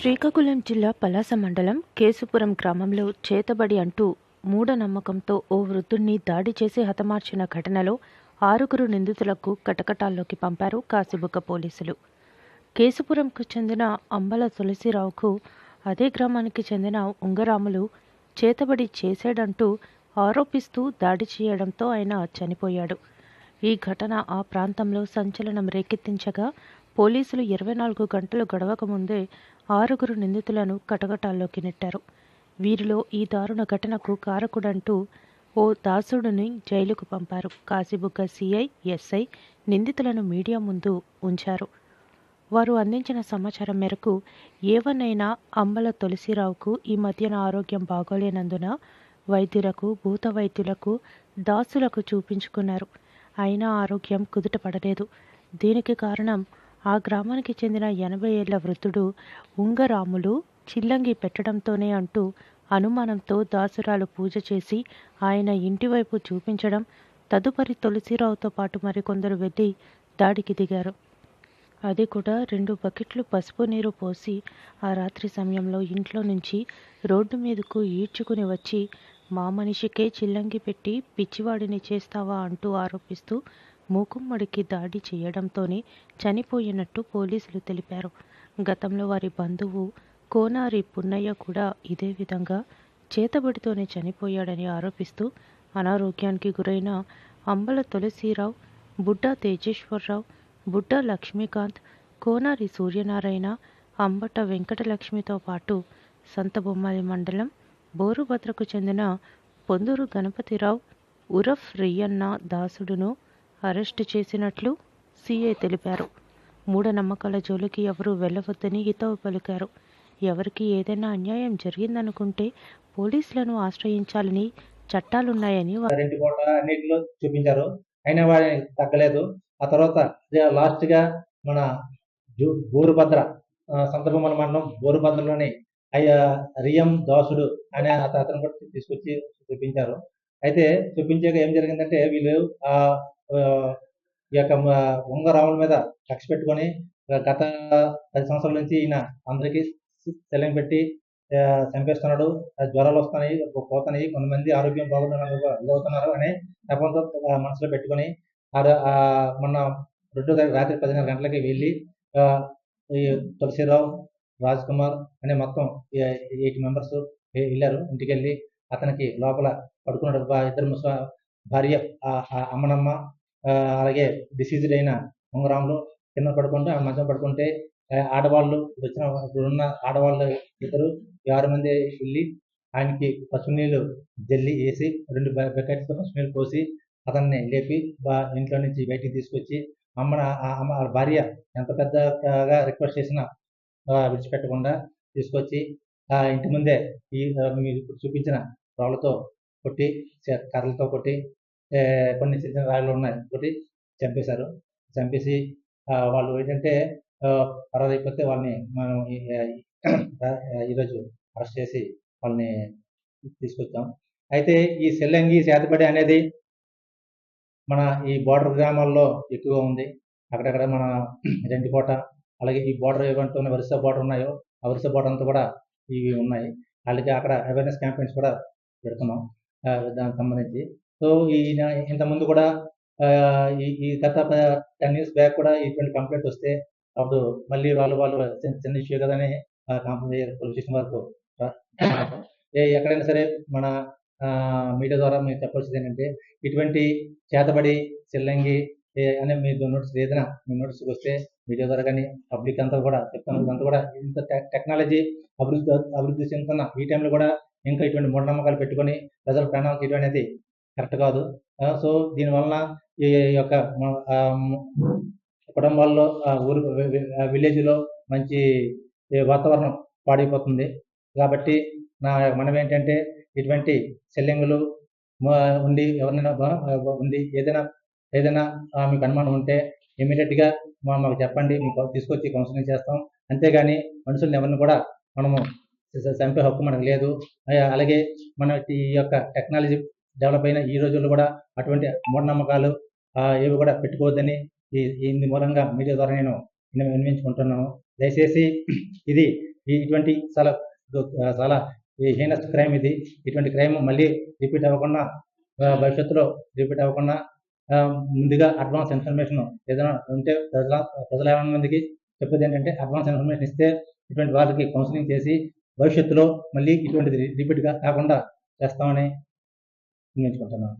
శ్రీకాకుళం జిల్లా పలాస మండలం కేసుపురం గ్రామంలో చేతబడి అంటూ మూఢనమ్మకంతో ఓ వృద్ధుణ్ణి దాడి చేసి హతమార్చిన ఘటనలో ఆరుగురు నిందితులకు కటకటాల్లోకి పంపారు కాసిబుక్క పోలీసులు. కేసుపురంకు చెందిన అంబల తులసిరావుకు అదే గ్రామానికి చెందిన ఉంగరాములు చేతబడి చేశాడంటూ ఆరోపిస్తూ దాడి చేయడంతో ఆయన చనిపోయాడు. ఈ ఘటన ఆ ప్రాంతంలో సంచలనం రేకెత్తించగా పోలీసులు ఇరవై నాలుగు గంటలు గడవక ముందే ఆరుగురు నిందితులను కటకటాల్లోకి నెట్టారు. వీరిలో ఈ దారుణ ఘటనకు కారకుడంటూ ఓ దాసుడిని జైలుకు పంపారు. కాశీబుగ్గ సిఐ ఎస్ఐ నిందితులను మీడియా ముందు ఉంచారు. వారు అందించిన సమాచారం మేరకు ఏవనైనా అంబల తులసిరావుకు ఈ మధ్యన ఆరోగ్యం బాగోలేనందున వైద్యులకు భూత వైద్యులకు దాసులకు చూపించుకున్నారు. అయినా ఆరోగ్యం కుదుటపడలేదు దీనికి కారణం ఆ గ్రామానికి చెందిన ఎనభై ఏళ్ళ వృద్ధుడు ఉంగరాములు చిల్లంగి పెట్టడంతోనే అంటూ అనుమానంతో దాసురాలు పూజ చేసి ఆయన ఇంటివైపు చూపించడం తదుపరి తులసిరావుతో పాటు మరికొందరు వెళ్ళి దాడికి దిగారు. అది కూడా రెండు బకెట్లు పసుపు నీరు పోసి ఆ రాత్రి సమయంలో ఇంట్లో నుంచి రోడ్డు మీదకు ఈడ్చుకుని వచ్చి మా మనిషికే చిల్లంగి పెట్టి పిచ్చివాడిని చేస్తావా? అంటూ ఆరోపిస్తూ మూకుమ్మడికి దాడి చేయడంతోనే చనిపోయినట్టు పోలీసులు తెలిపారు. గతంలో వారి బంధువు కోనారి పున్నయ్య కూడా ఇదే విధంగా చేతబడితోనే చనిపోయాడని ఆరోపిస్తూ అనారోగ్యానికి గురైన అంబల తులసీరావు బుడ్డా తేజేశ్వరరావు బుడ్డా లక్ష్మీకాంత్ కోనారి సూర్యనారాయణ అంబట వెంకటలక్ష్మితో పాటు సంతబొమ్మాలి మండలం బోరుభద్రకు చెందిన పొందూరు గణపతిరావు ఉరఫ్ రియన్న దాసుడును అరెస్టు చేసినట్లు సీఐ తెలిపారు. మూఢనమ్మకాల జోలికి ఎవరూ వెళ్ళవద్దని హితవు పలికారు. ఎవరికి ఏదైనా అన్యాయం జరిగిందనుకుంటే పోలీసులను ఆశ్రయించాలని చట్టాలున్నాయని వారు రెండు చూపించారు. అయినా వాడిని తగ్గలేదు. ఆ తర్వాత లాస్ట్గా మన బోరుభద్ర సందర్భం మండలం బోరుభద్రలోని అయ్యా రియం దాసుడు అనే అతను కూడా తీసుకొచ్చి చూపించారు. అయితే చూపించాక ఏం జరిగిందంటే వీళ్ళు ఆ, ఈ యొక్క ఉంగరాముల మీద కక్ష పెట్టుకొని గత పది సంవత్సరాల నుంచి ఈయన అందరికీ సెలవు పెట్టి చంపేస్తున్నాడు. జ్వరాలు వస్తున్నాయి పోతున్నాయి. కొంతమంది ఆరోగ్యం బాగుంటున్నారు అని అనే మనసులో పెట్టుకొని మొన్న రెండో తారీఖు రాత్రి పదిహేను గంటలకి వెళ్ళి ఈ తులసిరావు రాజ్ కుమార్ అనే మొత్తం ఎయిట్ మెంబర్స్ వెళ్ళారు. ఇంటికి వెళ్ళి అతనికి లోపల పడుకున్నాడు. ఇద్దరు ముస భార్య అమ్మనమ్మ అలాగే డిసీజ్డ్ అయిన ఉంగరాములు కింద పడుకుంటే ఆ మధ్య పడుకుంటే ఆడవాళ్ళు వచ్చిన ఇప్పుడున్న ఆడవాళ్ళు ఇద్దరు ఆరు మంది వెళ్ళి ఆయనకి పసుపు నీళ్ళు జల్లి వేసి రెండు బకెట్స్ పసుపు నీళ్ళు పోసి అతన్ని లేపి బా- ఇంట్లో నుంచి బయటికి తీసుకొచ్చి అమ్మన అమ్మ ఆ భార్య ఎంత పెద్దగా రిక్వెస్ట్ చేసినా విడిచిపెట్టకుండా తీసుకొచ్చి ఆ ఇంటి ముందే ఈ మీరు ఇప్పుడు చూపించిన రాళ్ళతో కొట్టి కర్రలతో కొట్టి కొన్ని చిన్న రాయలు రాళ్ళు ఉన్నాయి. ఒకటి చంపేశారు. చంపేసి వాళ్ళు ఏంటంటే పరారు అయిపోతే వాళ్ళని మనం ఈ- ఈరోజు అరెస్ట్ చేసి వాళ్ళని తీసుకొచ్చాం. అయితే ఈ సెల్లంగి చేతబడి అనేది మన ఈ బోర్డర్ గ్రామాల్లో ఎక్కువగా ఉంది. అక్కడక్కడ మన రెండికోట అలాగే ఈ బోర్డర్ ఏమంటున్న వరుస బార్డర్ ఉన్నాయో ఆ వరుస బార్డర్ అంతా కూడా ఇవి ఉన్నాయి. అలాగే అక్కడ అవేర్నెస్ క్యాంపెయిన్స్ కూడా పెడుతున్నాం. దానికి సంబంధించి సో ఈ ఇంతకుముందు కూడా ఈ గత టెన్ ఇయర్స్ బ్యాక్ కూడా ఇటువంటి కంప్లైంట్ వస్తే అప్పుడు మళ్ళీ వాళ్ళు వాళ్ళు చిన్న ఇష్యూ కదని కంప్లైంట్ పోలీస్ స్టేషన్ వరకు ఏ ఎక్కడైనా సరే మన మీడియా ద్వారా మీరు చెప్పాల్సింది ఏంటంటే ఇటువంటి చేతబడి చెల్లంగి ఏ అనే మీ నోట్స్ ఏదైనా మీ నోట్స్కి వస్తే మీడియా ద్వారా కానీ పబ్లిక్ అంతా కూడా చెప్తాను అంతా కూడా ఇంత టెక్నాలజీ అభివృద్ధి అభివృద్ధి చెందుతున్న ఈ టైంలో కూడా ఇంకా ఇటువంటి మూఢనమ్మకాలు పెట్టుకొని ప్రజల ప్రాణాలు ఇటువంటిది కరెక్ట్ కాదు. సో దీనివలన ఈ యొక్క కుటుంబాల్లో ఆ, ఊరు విలేజ్లో మంచి వాతావరణం పాడైపోతుంది. కాబట్టి నా మనం ఏంటంటే ఇటువంటి సెల్లింగులు ఉండి ఎవరినైనా ఉంది ఏదైనా ఏదైనా మీకు అనుమానం ఉంటే ఇమీడియట్గా మా మాకు చెప్పండి మీకు తీసుకొచ్చి కౌన్సిలింగ్ చేస్తాం. అంతేగాని మనుషుల్ని ఎవరిని కూడా మనము చంపే హక్కు మనకు లేదు. అలాగే మన ఈ యొక్క టెక్నాలజీ డెవలప్ అయిన ఈ రోజుల్లో కూడా అటువంటి మూఢనమ్మకాలు ఏవి కూడా పెట్టుకోవద్దని ఈ ఈ మూలంగా మీడియా ద్వారా నేను విన్న- దయచేసి ఇది ఈ ఇటువంటి చాలా చాలా ఈ హీనస్ క్రైమ్ ఇది. ఇటువంటి క్రైమ్ మళ్ళీ రిపీట్ అవ్వకుండా భవిష్యత్తులో రిపీట్ అవ్వకుండా ముందుగా అడ్వాన్స్ ఇన్ఫర్మేషన్ ఏదైనా ఉంటే ప్రజల ప్రజల మందికి చెప్పేది ఏంటంటే అడ్వాన్స్ ఇన్ఫర్మేషన్ ఇస్తే ఇటువంటి వారికి కౌన్సిలింగ్ చేసి భవిష్యత్తులో మళ్ళీ ఇటువంటిది రిపీట్గా కాకుండా చేస్తామని నిర్ణయించుకుంటున్నాను